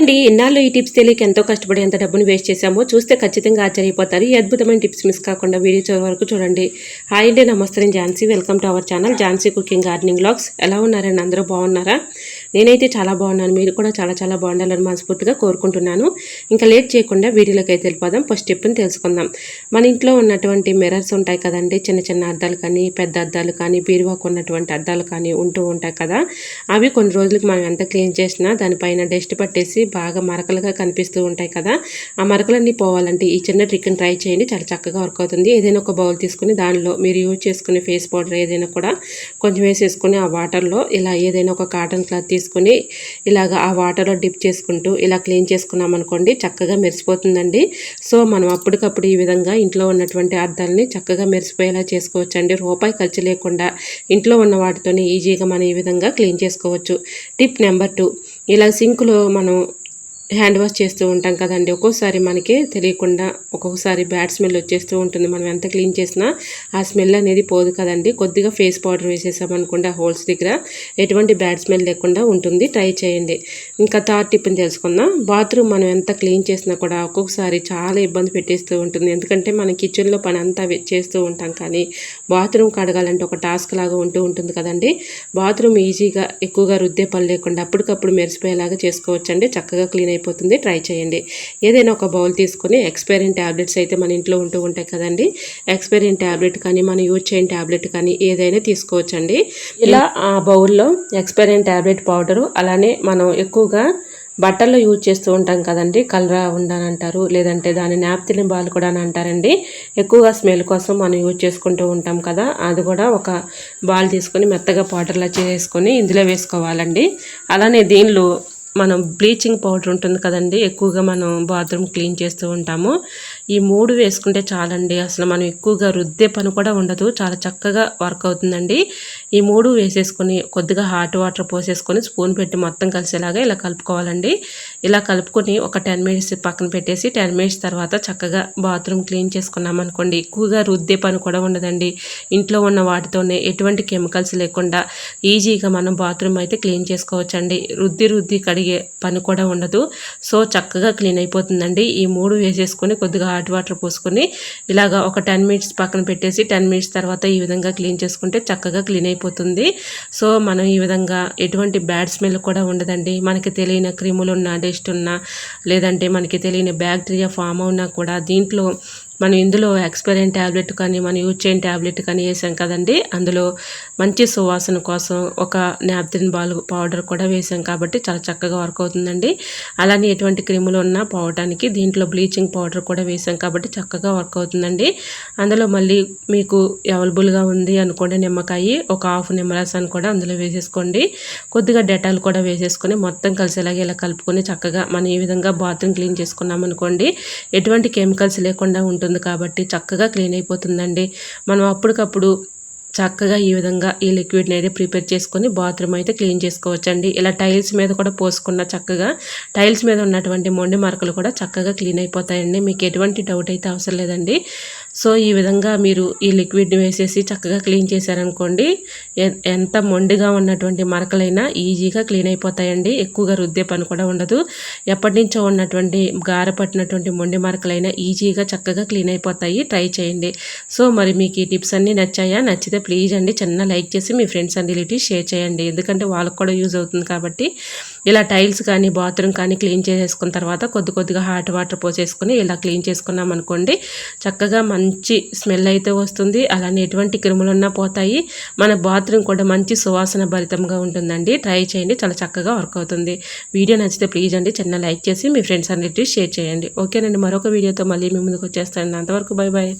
అండి ఎన్నాళ్ళు ఈ టిప్స్ తెలియక ఎంతో కష్టపడి ఎంత డబ్బును వేస్ట్ చేశామో చూస్తే ఖచ్చితంగా ఆశ్చర్యపోతారు. ఈ అద్భుతమైన టిప్స్ మిస్ కాకుండా వీడియో చివరి వరకు చూడండి. హాయ్ అండి నమస్తే Jhansi. Welcome to our channel Jhansi cooking gardening blogs ఎలా ఉన్నారండి? అందరూ బాగున్నారా? నేనైతే చాలా బాగున్నాను. మీరు కూడా చాలా చాలా బాగుండాలని మనస్ఫూర్తిగా కోరుకుంటున్నాను. ఇంకా లేట్ చేయకుండా వీడియోలోకి అయితే వెళ్ళిపోదాం. ఫస్ట్ స్టెప్ని తెలుసుకుందాం. మన ఇంట్లో ఉన్నటువంటి మిర్రర్స్ ఉంటాయి కదండి. చిన్న చిన్న అద్దాలు కానీ పెద్ద అద్దాలు కానీ బీరువాకు ఉన్నటువంటి అద్దాలు కానీ ఉంటూ ఉంటాయి కదా. అవి కొన్ని రోజులకి మనం ఎంత క్లీన్ చేసినా దానిపైన డస్ట్ పట్టేసి బాగా మరకలుగా కనిపిస్తూ ఉంటాయి కదా. ఆ మరకలన్నీ పోవాలంటే ఈ చిన్న ట్రిక్ని ట్రై చేయండి. చాలా చక్కగా వర్క్ అవుతుంది. ఏదైనా ఒక బౌల్ తీసుకుని దానిలో మీరు యూజ్ చేసుకునే ఫేస్ పౌడర్ ఏదైనా కూడా కొంచెం వేసేసుకుని ఆ వాటర్లో ఇలా ఏదైనా ఒక కాటన్ క్లాత్ తీసుకుని ఇలాగ ఆ వాటర్లో డిప్ చేసుకుంటూ ఇలా క్లీన్ చేసుకున్నాం అనుకోండి చక్కగా మెరిసిపోతుందండి. సో మనం అప్పటికప్పుడు ఈ విధంగా ఇంట్లో ఉన్నటువంటి అద్దాలని చక్కగా మెరిసిపోయేలా చేసుకోవచ్చండి. రూపాయి ఖర్చు లేకుండా ఇంట్లో ఉన్న వాటితోనే ఈజీగా మనం ఈ విధంగా క్లీన్ చేసుకోవచ్చు. టిప్ నెంబర్ టూ ఇలా సింక్లో మనం హ్యాండ్ వాష్ చేస్తూ ఉంటాం కదండి. ఒక్కోసారి మనకి తెలియకుండా ఒక్కొక్కసారి బ్యాడ్ స్మెల్ వచ్చేస్తూ ఉంటుంది. మనం ఎంత క్లీన్ చేసినా ఆ స్మెల్ అనేది పోదు కదండి. కొద్దిగా ఫేస్ పౌడర్ వేసేసాం అనుకుంటే హోల్స్ దగ్గర. ఎటువంటి బ్యాడ్ స్మెల్ లేకుండా ఉంటుంది. ట్రై చేయండి. ఇంకా థర్డ్ టిప్ని తెలుసుకుందాం. బాత్రూమ్ మనం ఎంత క్లీన్ చేసినా కూడా ఒక్కొక్కసారి చాలా ఇబ్బంది పెట్టేస్తూ ఉంటుంది. ఎందుకంటే మనం కిచెన్లో పని అంతా చేస్తూ ఉంటాం కానీ బాత్రూమ్ కడగాలంటే ఒక టాస్క్ లాగా ఉంటూ ఉంటుంది కదండి. బాత్రూమ్ ఈజీగా ఎక్కువగా రుద్దే పని లేకుండా అప్పటికప్పుడు మెరిసిపోయేలాగా చేసుకోవచ్చండి. చక్కగా క్లీన్ అయిపోతుంది అయిపోతుంది. ట్రై చేయండి. ఏదైనా ఒక బౌల్ తీసుకొని ఎక్స్పైరిన్ ట్యాబ్లెట్స్ అయితే మన ఇంట్లో ఉంటూ ఉంటాయి కదండి. ఎక్స్పైరిన్ ట్యాబ్లెట్ కానీ మనం యూజ్ చేయని ట్యాబ్లెట్ కానీ ఏదైనా తీసుకోవచ్చండి. ఇలా ఆ బౌల్లో ఎక్స్పైరిన్ ట్యాబ్లెట్ పౌడరు అలానే మనం ఎక్కువగా బట్టల్లో యూజ్ చేస్తూ ఉంటాం కదండి. కలరా ఉండని అంటారు లేదంటే దాని నాప్తిలిన్ బాల్ కూడా అని అంటారండి. ఎక్కువగా స్మెల్ కోసం మనం యూజ్ చేసుకుంటూ ఉంటాం కదా. అది కూడా ఒక బాల్ తీసుకొని మెత్తగా పౌడర్లా చేసుకొని ఇందులో వేసుకోవాలండి. అలానే దీనిలో మనం బ్లీచింగ్ పౌడర్ ఉంటుంది కదండి ఎక్కువగా మనం బాత్రూమ్ క్లీన్ చేస్తూ ఉంటాము. ఈ మూడు వేసుకుంటే చాలండి అసలు మనం ఎక్కువగా రుద్దే పని కూడా ఉండదు చాలా చక్కగా వర్క్ అవుతుందండి. ఈ మూడు వేసేసుకొని కొద్దిగా హాట్ వాటర్ పోసేసుకొని స్పూన్ పెట్టి మొత్తం కలిసేలాగా ఇలా కలుపుకోవాలండి. ఇలా కలుపుకొని ఒక టెన్ మినిట్స్ పక్కన పెట్టేసి టెన్ మినిట్స్ తర్వాత చక్కగా బాత్రూమ్ క్లీన్ చేసుకున్నాం అనుకోండి ఎక్కువగా రుద్దే పని కూడా ఉండదండి. ఇంట్లో ఉన్న వాటితోనే ఎటువంటి కెమికల్స్ లేకుండా ఈజీగా మనం బాత్రూమ్ అయితే క్లీన్ చేసుకోవచ్చండి. రుద్ది రుద్ది కడిగి కడిగే పని కూడా ఉండదు. సో చక్కగా క్లీన్ అయిపోతుందండి. ఈ మూడు వేసేసుకొని కొద్దిగా హాట్ వాటర్ పోసుకొని ఇలాగా ఒక టెన్ మినిట్స్ పక్కన పెట్టేసి టెన్ మినిట్స్ తర్వాత ఈ విధంగా క్లీన్ చేసుకుంటే చక్కగా క్లీన్ అయిపోతుంది. సో మనం ఈ విధంగా ఎటువంటి బ్యాడ్ స్మెల్ కూడా ఉండదండి. మనకి తెలియని క్రిములు ఉన్నా డస్ట్ ఉన్నా లేదంటే మనకి తెలియని బ్యాక్టీరియా ఫామ్ అవునా కూడా దీంట్లో మనం ఇందులో ఎక్స్పైరియన్ ట్యాబ్లెట్ కానీ మనం యూజ్ చేయని ట్యాబ్లెట్ కానీ వేసాం కదండి. అందులో మంచి సువాసన కోసం ఒక నాప్తిన్ బాల్ పౌడర్ కూడా వేసాం కాబట్టి చాలా చక్కగా వర్క్ అవుతుందండి. అలానే ఎటువంటి క్రిములు ఉన్నా పోవటానికి దీంట్లో బ్లీచింగ్ పౌడర్ కూడా వేసాం కాబట్టి చక్కగా వర్క్ అవుతుందండి. అందులో మళ్ళీ మీకు అవైలబుల్గా ఉంది అనుకోండి నిమ్మకాయ ఒక హాఫ్ నిమ్మరసాన్ని కూడా అందులో వేసేసుకోండి. కొద్దిగా డెటాల్ కూడా వేసేసుకొని మొత్తం కలిసేలాగా ఇలా కలుపుకొని చక్కగా మనం ఈ విధంగా బాత్రూమ్ క్లీన్ చేసుకున్నాం అనుకోండి ఎటువంటి కెమికల్స్ లేకుండా ఉంటుంది. ఉంటుంది కాబట్టి చక్కగా క్లీన్ అయిపోతుందండి. మనం అప్పటికప్పుడు చక్కగా ఈ విధంగా ఈ లిక్విడ్ని అయితే ప్రిపేర్ చేసుకొని బాత్రూమ్ అయితే క్లీన్ చేసుకోవచ్చండి. ఇలా టైల్స్ మీద కూడా పోసుకున్న చక్కగా టైల్స్ మీద ఉన్నటువంటి మొండి మరకలు కూడా చక్కగా క్లీన్ అయిపోతాయండి. మీకు ఎటువంటి డౌట్ అయితే అవసరం లేదండి. సో ఈ విధంగా మీరు ఈ లిక్విడ్ని వేసేసి చక్కగా క్లీన్ చేశారనుకోండి ఎంత మొండిగా ఉన్నటువంటి మరకలైనా ఈజీగా క్లీన్ అయిపోతాయండి. ఎక్కువగా రుద్దే పని కూడా ఉండదు. ఎప్పటి నుంచో ఉన్నటువంటి గారపట్టినటువంటి మొండి మరకలైనా ఈజీగా చక్కగా క్లీన్ అయిపోతాయి. ట్రై చేయండి. సో మరి మీకు ఈ టిప్స్ అన్నీ నచ్చాయా? నచ్చితే ప్లీజ్ అండి చిన్న లైక్ చేసి మీ ఫ్రెండ్స్ అండ్ రిలేటివ్స్ షేర్ చేయండి. ఎందుకంటే వాళ్ళకు కూడా యూజ్ అవుతుంది కాబట్టి ఇలా టైల్స్ కానీ బాత్రూమ్ కానీ క్లీన్ చేసేసుకున్న తర్వాత కొద్ది కొద్దిగా హాట్ వాటర్ పోసేసుకుని ఇలా క్లీన్ చేసుకున్నాం అనుకోండి చక్కగా మంచి స్మెల్ అయితే వస్తుంది. అలానే ఎటువంటి క్రిములున్నా పోతాయి. మన బాత్రూమ్ కూడా మంచి సువాసన భరితంగా ఉంటుందండి. ట్రై చేయండి చాలా చక్కగా వర్క్ అవుతుంది. వీడియో నచ్చితే ప్లీజ్ అండి చిన్న లైక్ చేసి మీ ఫ్రెండ్స్ అన్నిటి షేర్ చేయండి. ఓకేనండి మరొక వీడియోతో మళ్ళీ మీ ముందుకు వచ్చేస్తాను. అంతవరకు బై బాయ్